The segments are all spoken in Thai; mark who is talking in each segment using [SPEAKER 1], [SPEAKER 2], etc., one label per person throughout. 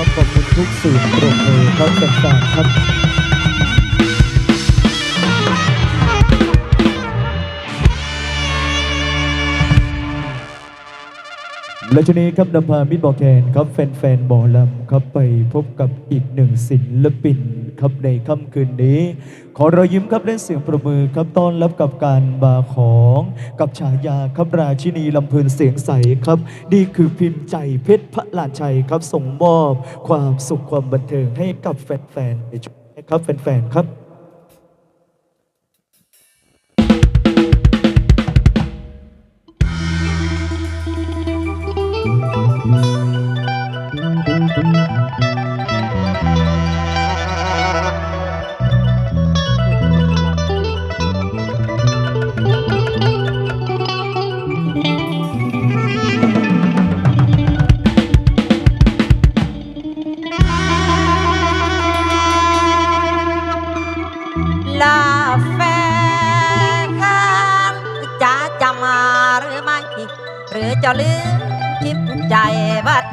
[SPEAKER 1] ครับขอบคุณทุกสื่อตรงมือครับแฟนๆครับ และช่วงนี้ครับนำพามิตรบอกแคนครับแฟนๆหมอลำครับไปพบกับอีกหนึ่งศิลปินครับในค่ำคืนนี้ ขอรอยยิ้มครับและเสียงประมือครับต้อนรับกับการมาของกับฉายาครับราชินีลำเพลินเสียงใสครับ นี่คือพิมพ์ใจเพชรพระลานชัยครับส่งมอบความสุขความบันเทิงให้กับแฟนๆในช่วงนี้ครับแฟนๆครับ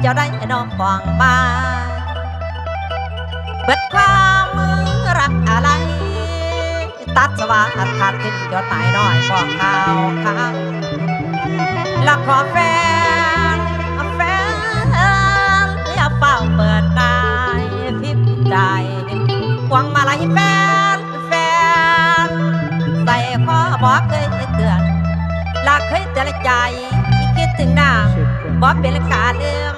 [SPEAKER 1] า
[SPEAKER 2] เจะได้น้องฟังมาเบิดความมือรักอะไร ตัดสว่าอัดขาดขึ้นยอดหมายน้อยบอกข่าวข่าวลักขอแฟนแฟนอย่าเฝ้าเปิดกายพิมพ์ใจหวังมาลายแฟนแฟนใส่ข้อบอกเคยเตือนลากเคยเตือนใจคิดถึงหน้าบอกเป็นขาเดือม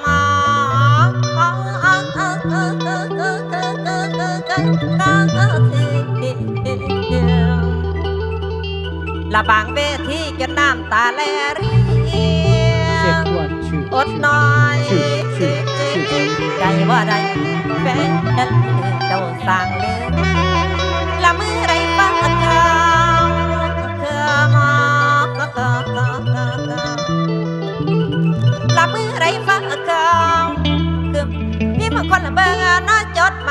[SPEAKER 2] ละบางเวทีจนน้ำตาแลรี
[SPEAKER 1] เช็คด่วนชื่อ
[SPEAKER 2] อดน้อย
[SPEAKER 1] ชื่อชื่อชื่อ
[SPEAKER 2] ใจว่าใดแฟนเจ้าสร้างเลือละมือไรฟังข่าวคือมาก็ก็ก็ก็ก็ละมือไรฟังข่าวคือมีบางคนละเบิ่งน้อยจดหมา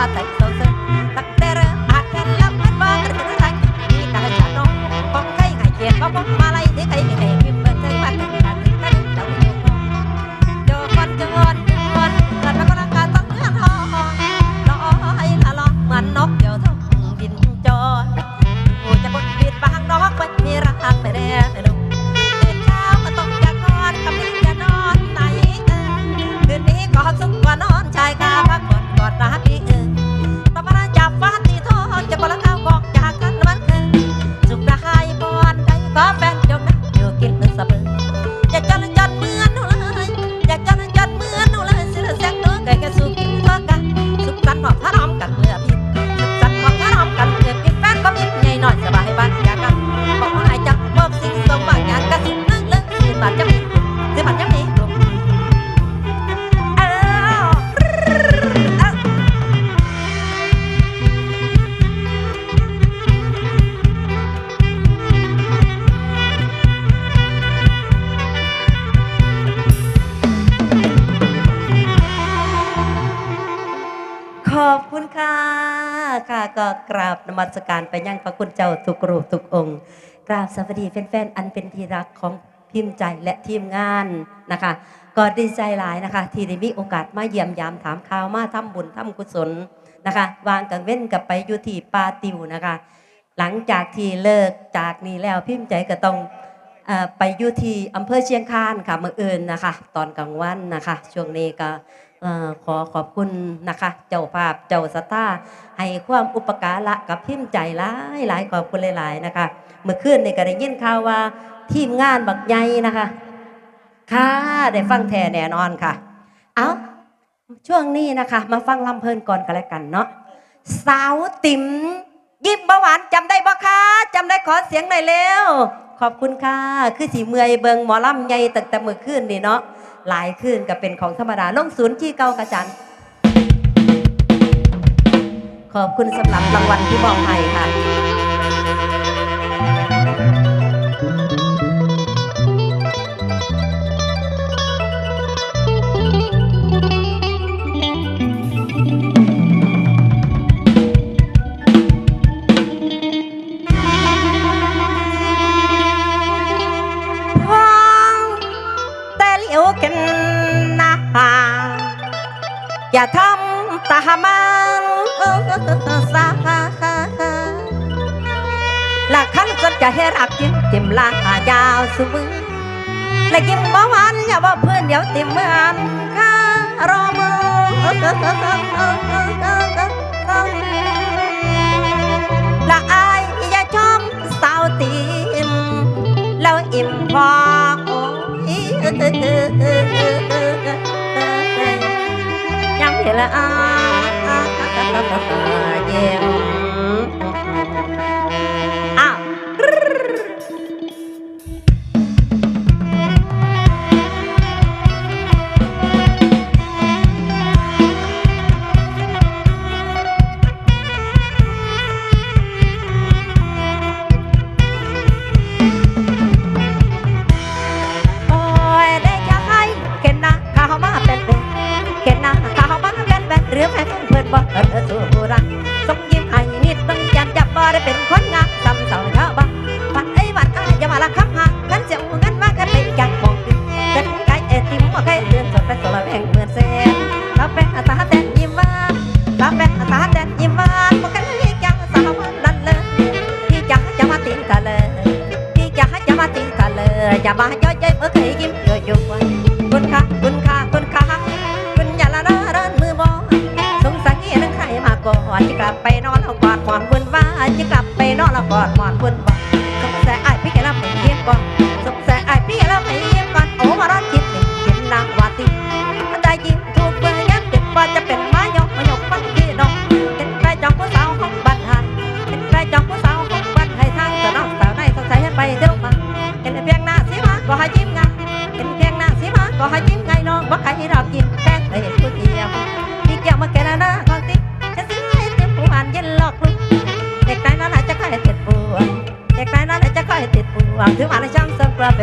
[SPEAKER 2] багата ไปยังพระคุณเจ้าสุกรูสุกองกราบสวัสดีแฟนๆอันเป็นที่รักของพิมพ์ใจและทีมงานนะคะก็ดีใจหลายนะคะ ที่ได้มีโอกาสมาเยี่ยมยามถามข่าวมาทำบุญทำกุศลนะคะ วางกังเว้นกับไปอยู่ที่ปาติวนะคะ หลังจากที่เลิกจากนี้แล้วพิมพ์ใจก็ต้องไปอยู่ที่อำเภอเชียงคานค่ะเมื่อเอิญนะคะ ตอนกลางวันนะคะ ช่วงนี้ก็ ขอขอบคุณนะคะ เจ้าภาพเจ้าสตาให้ความอุปการะกับพิมพ์ใจหลายหลายขอบคุณหลาย ๆ นะคะ เมื่อคืนในกระได้ยินข่าวว่า ทีมงานบักใหญ่นะคะ ค่ะได้ฟังแท้แน่นอนค่ะ เอาช่วงนี้นะคะ มาฟังลำเพลินก่อนกันแล้วกันเนาะสาวติ๋มยิ้มเบาหวานจำได้บ่คะจำได้ขอเสียงหน่อยเร็ว ขอบคุณค่ะ คือสีเมยเบิงหมอลำใหญ่ตั้งแต่มือขึ้นนี่เนาะหลายขึ้นก็เป็นของธรรมดาลงศูนย์ที่เก้ากระจันขอบคุณสำหรับรางวัลที่บอกให้ค่ะ nhắm thì là a a a a a a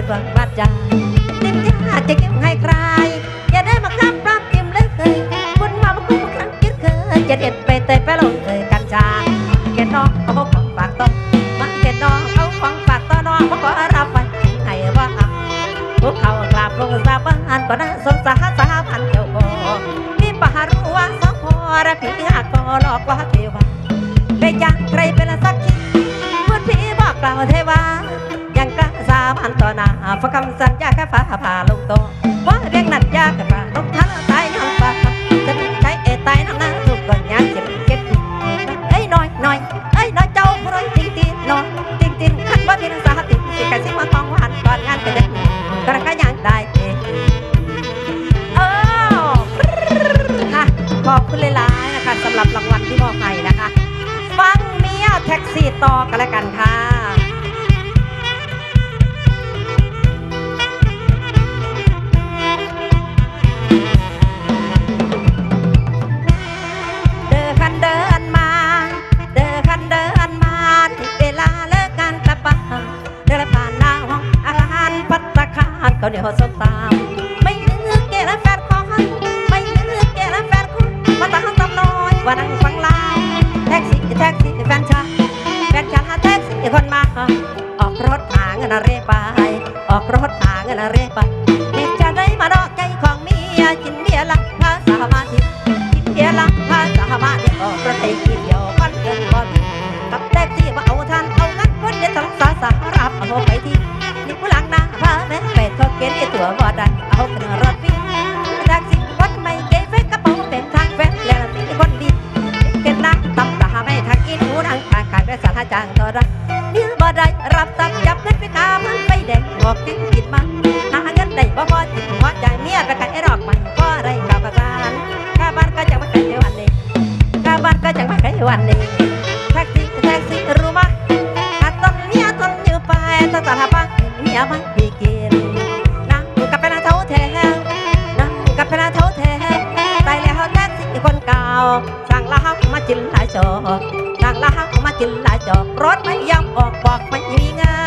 [SPEAKER 2] 吧。 รถหาเงินอะไรไป ออกรถหาเงินอะไรไปเด็กจะได้มาดอกใจของเมียกินเบียร์ลังพาสามาธิกินเบียร์ลังพาสามาธิออกรถไปกินเดียววันเกินวันกับแท็กซี่มาเอาทันเอางั้นคนเดียวต้งสาสารับเอาไปที่นี่ผู้หลังนะพาแม่เป็ดเขาเกณฑ์ตัวบ่ได้เอาขึ้นรถวิ่งแท็กซี่วัดไม่เก๋เฟกกระเป๋าเป็นทางแฟนแล้วมีคนดีเก็นนักตำตาไม่ทางกินหูนังทางขายได้สารจางตัวรัก จินหลางลาหักมาจินลาจอกรถไม่ยอมออกบอกไม่มีงาน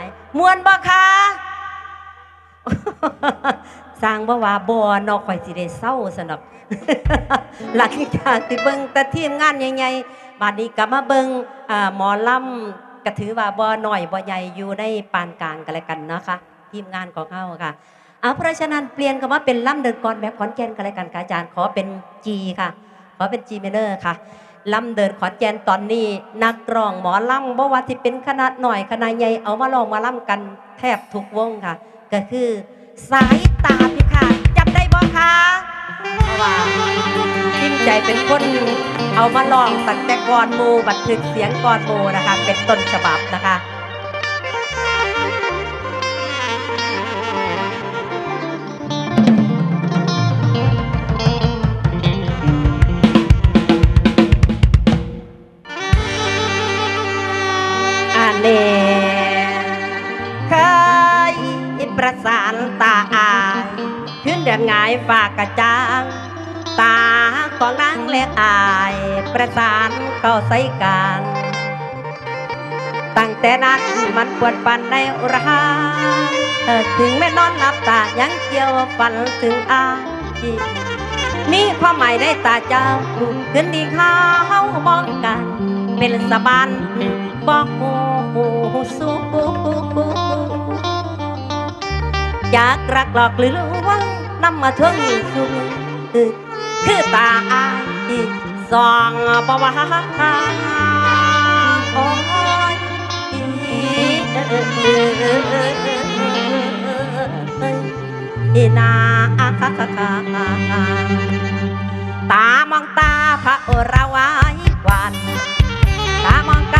[SPEAKER 2] ายมวนบ่คะสร้างบ่ว่าบ่นอกข่อยสิได้เศร้าสนอกหลังจากที่เบิ่งแต่ทีมงานใหญ่ๆบัดนี้ก็มาเบิ่งอ่าหมอลำก็ถือว่าบ่หน้อยบ่ใหญ่อยู่ในปานกลางกันแล้วกันนะคะทีมงานของเฮาค่ะเอาเพราะฉะนั้นเปลี่ยนคำว่าเป็นล่ำเดินก่อนแบบขอนแก่นกันแล้วกันค่ะอาจารย์ขอเป็น G ค่ะ ขอเป็น G minor ค่ะ ลำเดินขอนแก่นตอนนี้ นักร้องหมอลำบ่ว่าที่เป็นคณะหน่อยคณะใหญ่เอามาลองมาล่ำกันแทบทุกวงค่ะ ก็คือ สายตาพิฆาตจำได้บ่คะเพราะว่าทิมใจเป็นคนเอามาลองตั้งแต่ก่อนมูบันทึกเสียงก่อนโมูนะคะ เป็นต้นฉบับนะคะ งายฝากกระจางตาของนางเล็กอาย ประสานเข้าใส่กันตั้งแต่นั้นมันปวดปันในอุราถึงแม่นอนหลับตายังเกี่ยวฝันถึงอายนี่ความหมายในตาเจ้าขึ้นดีข้าวมองกัน เป็นสบานบอกหูหูสูอยากรักหลอกหรือลวง นำมาทวงสูงคือตาอายสองปวาโอ้ยอีนาตามองตาพระอรวายวันตามองกัน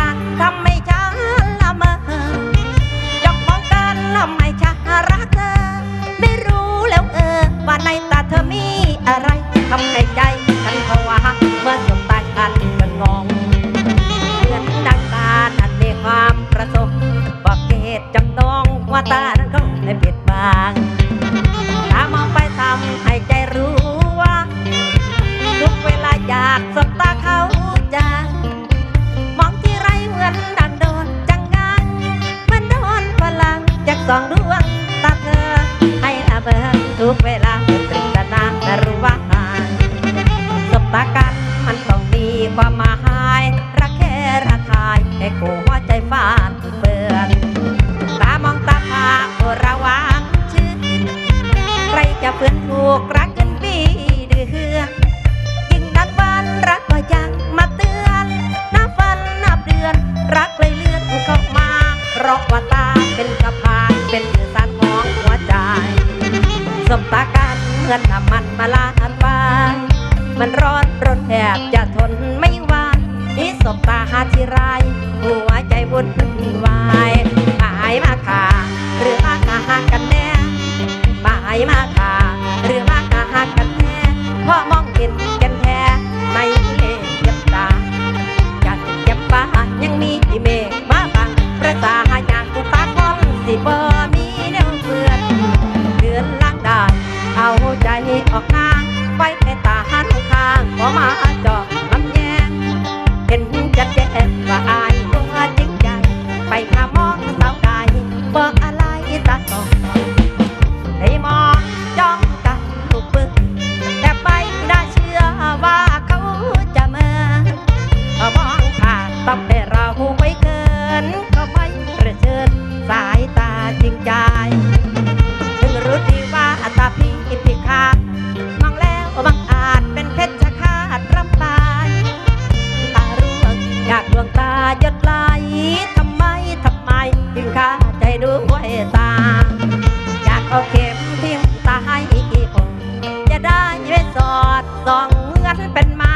[SPEAKER 2] สองเมื่อที่เป็นมา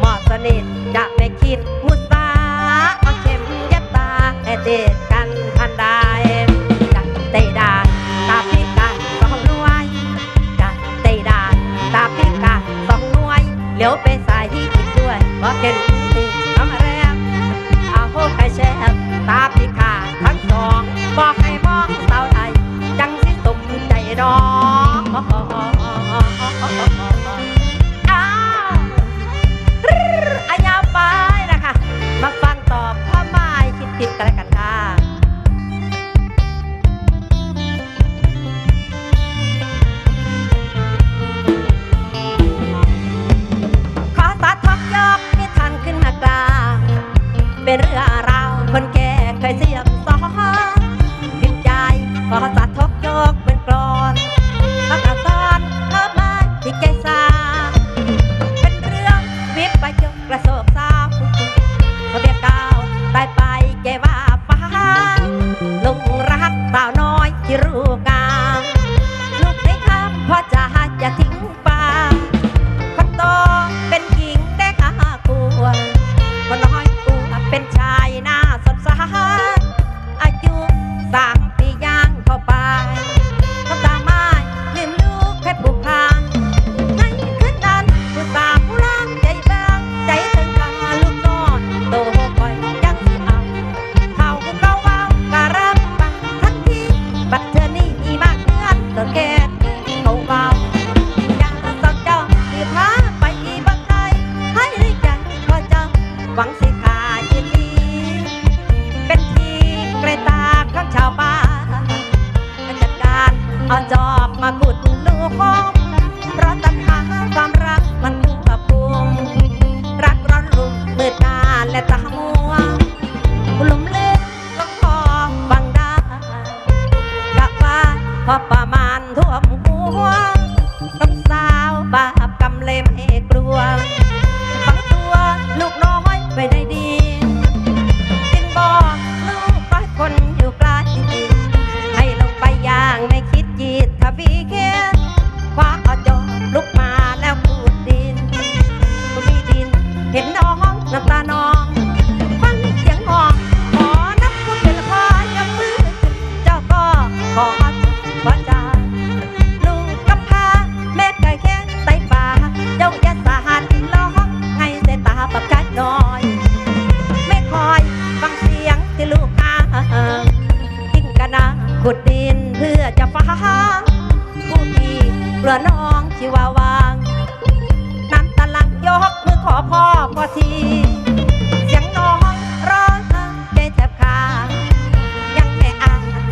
[SPEAKER 2] หมอะสนิทจะไม่คิดมุสาเอาเข็มเย็บตาแต่เด็กกันพันได้จัดเตดาตาพิการสองหน่วยจัดเตดาตาพิการสองหน่วยเหลียวไปสายที่อีกด้วยก็เข็มติดน้ำแรงเอาโหกไปเแช่ตาพิการทั้งสองบอกให้มองสาวไทยจังสิสมใจดอง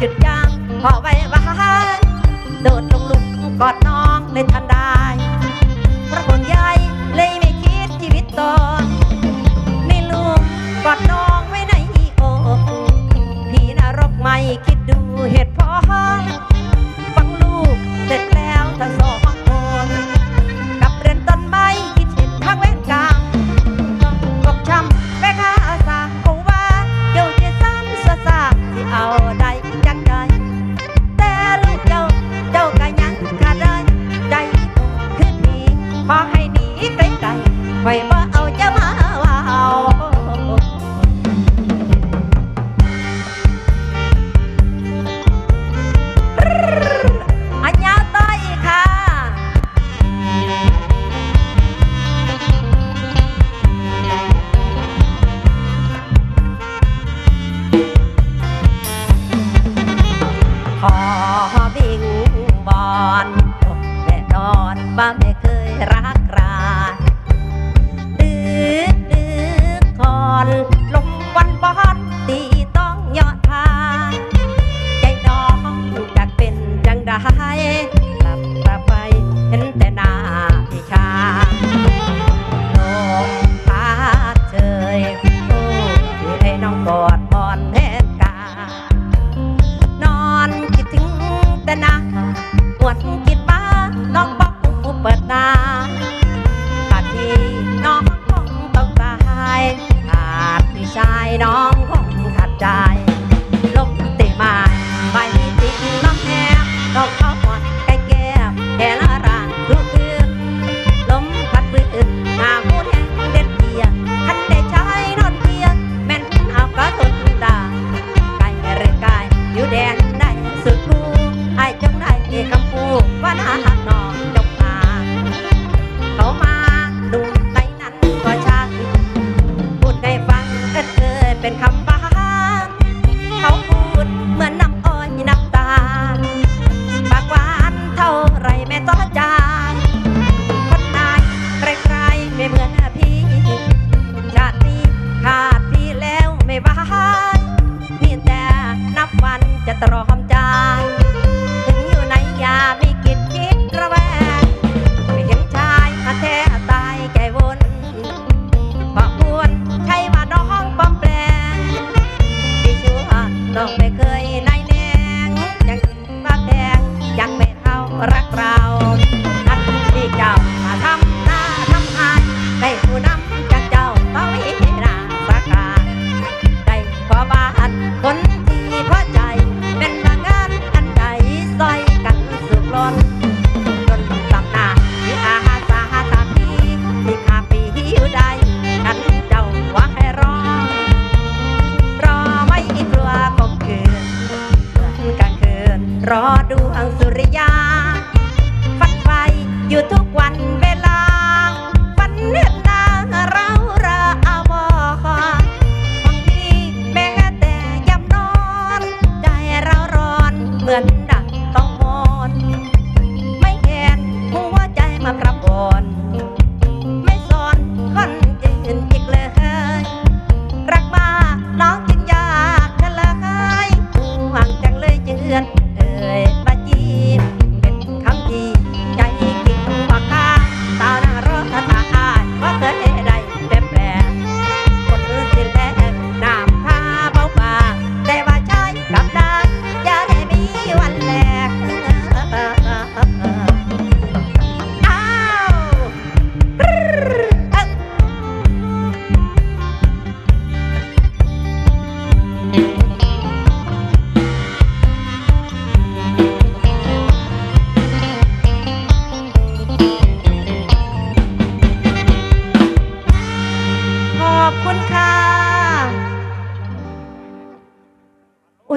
[SPEAKER 2] จุดยางพอไว้ว่าโดดลงลุกกอดน้องในทันใด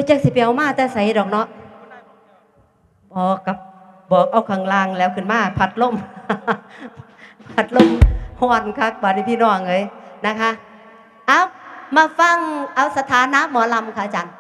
[SPEAKER 2] จักสิเปียวมาแต่ใส่ดอกเนาะบอกกับบอกเอาขังลางแล้วขึ้นมาผัดล่มผัดล่มหอนคักบาดนี้พี่น้องเลยนะคะ เอามาฟังเอาสถานะหมอลำค่ะอาจาร์